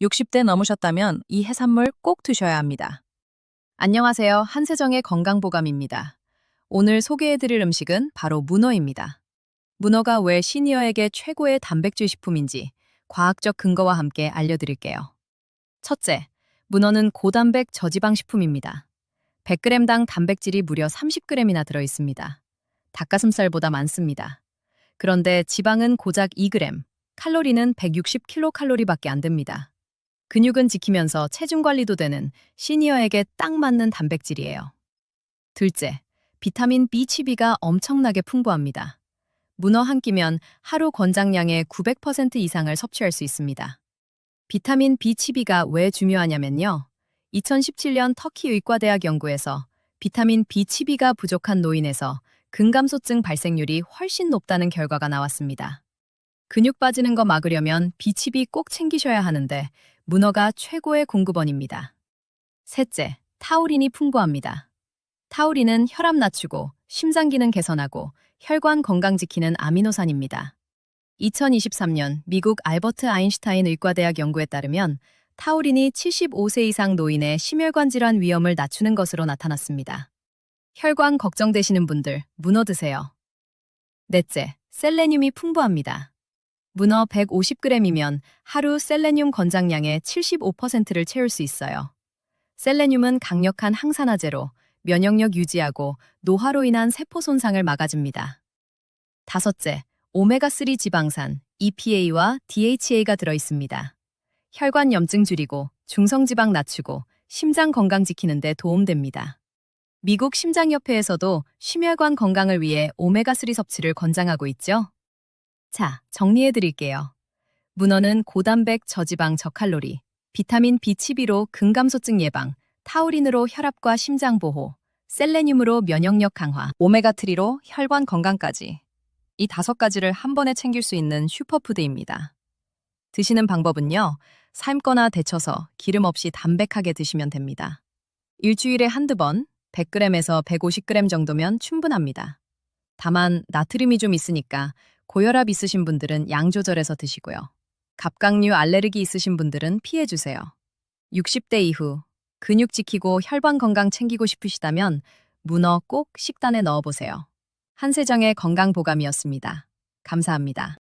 60대 넘으셨다면 이 해산물 꼭 드셔야 합니다. 안녕하세요. 한세정의 건강보감입니다. 오늘 소개해드릴 음식은 바로 문어입니다. 문어가 왜 시니어에게 최고의 단백질 식품인지 과학적 근거와 함께 알려드릴게요. 첫째, 문어는 고단백 저지방 식품입니다. 100g당 단백질이 무려 30g이나 들어있습니다. 닭가슴살보다 많습니다. 그런데 지방은 고작 2g, 칼로리는 160kcal밖에 안 됩니다. 근육은 지키면서 체중 관리도 되는 시니어에게 딱 맞는 단백질이에요. 둘째, 비타민 B12가 엄청나게 풍부합니다. 문어 한 끼면 하루 권장량의 900% 이상을 섭취할 수 있습니다. 비타민 B12가 왜 중요하냐면요. 2017년 터키 의과대학 연구에서 비타민 B12가 부족한 노인에서 근감소증 발생률이 훨씬 높다는 결과가 나왔습니다. 근육 빠지는 거 막으려면 B12 꼭 챙기셔야 하는데 문어가 최고의 공급원입니다. 셋째, 타우린이 풍부합니다. 타우린은 혈압 낮추고 심장 기능 개선하고 혈관 건강 지키는 아미노산입니다. 2023년 미국 알버트 아인슈타인 의과대학 연구에 따르면 타우린이 75세 이상 노인의 심혈관 질환 위험을 낮추는 것으로 나타났습니다. 혈관 걱정되시는 분들 문어 드세요. 넷째, 셀레늄이 풍부합니다. 문어 150g이면 하루 셀레늄 권장량의 75%를 채울 수 있어요. 셀레늄은 강력한 항산화제로 면역력 유지하고 노화로 인한 세포 손상을 막아줍니다. 다섯째, 오메가3 지방산 EPA와 DHA가 들어있습니다. 혈관 염증 줄이고 중성지방 낮추고 심장 건강 지키는 데 도움됩니다. 미국 심장협회에서도 심혈관 건강을 위해 오메가3 섭취를 권장하고 있죠. 자, 정리해 드릴게요. 문어는 고단백, 저지방, 저칼로리, 비타민 B12로 근감소증 예방, 타우린으로 혈압과 심장 보호, 셀레늄으로 면역력 강화, 오메가3로 혈관 건강까지. 이 다섯 가지를 한 번에 챙길 수 있는 슈퍼푸드입니다. 드시는 방법은요, 삶거나 데쳐서 기름 없이 담백하게 드시면 됩니다. 일주일에 한두 번, 100g에서 150g 정도면 충분합니다. 다만 나트륨이 좀 있으니까 고혈압 있으신 분들은 양 조절해서 드시고요. 갑각류 알레르기 있으신 분들은 피해 주세요. 60대 이후 근육 지키고 혈관 건강 챙기고 싶으시다면 문어 꼭 식단에 넣어 보세요. 한세정의 건강 보감이었습니다. 감사합니다.